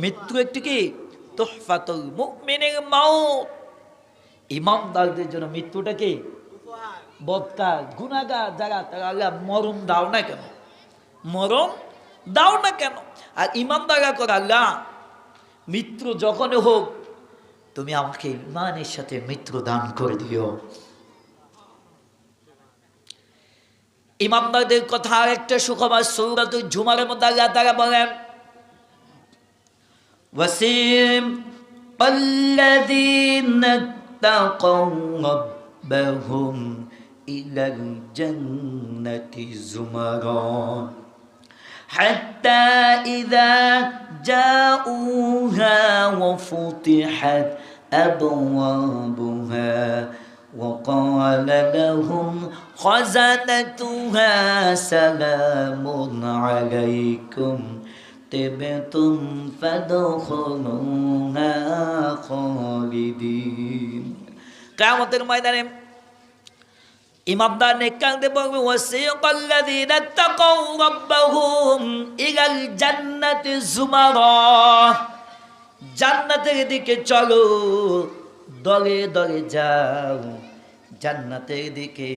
মৃত্যু একটি কি? তোহফাতুল মুমিনের মাউত। ইমামদারদের জন্য মৃত্যুটা কি? বদকার গুনাগার যারা, তারা আল্লাহ মরণ দাও না কেন? মরণ দাও না কেন? আর ইমানদারা করে আল্লাহ, মৃত্যু যখনই হোক, তুমি আমাকে ইমানের সাথে মৃত্যু দান করে দিও। ইমামদারদের কথা আরেকটা সুখবর সৌরাত ঝুমারের মধ্যে আল্লাহ তারা বলেন وسيم الذين اتقوا ربهم إلى الجنة زمرا. حتى إذا جاءوها وفتحت أبوابها وقال لهم خزنتها سلام عليكم. طبتم فادخلوها خالدين কামতের ময়দানে ইমামদার নেকাংতে বলবে ওয়াসিকাল্লাযীনা তাকাউ রাব্বাহুম ইলাল জান্নাতি জুমারা জান্নাতের দিকে চলো দলে দলে যাও জান্নাতের দিকে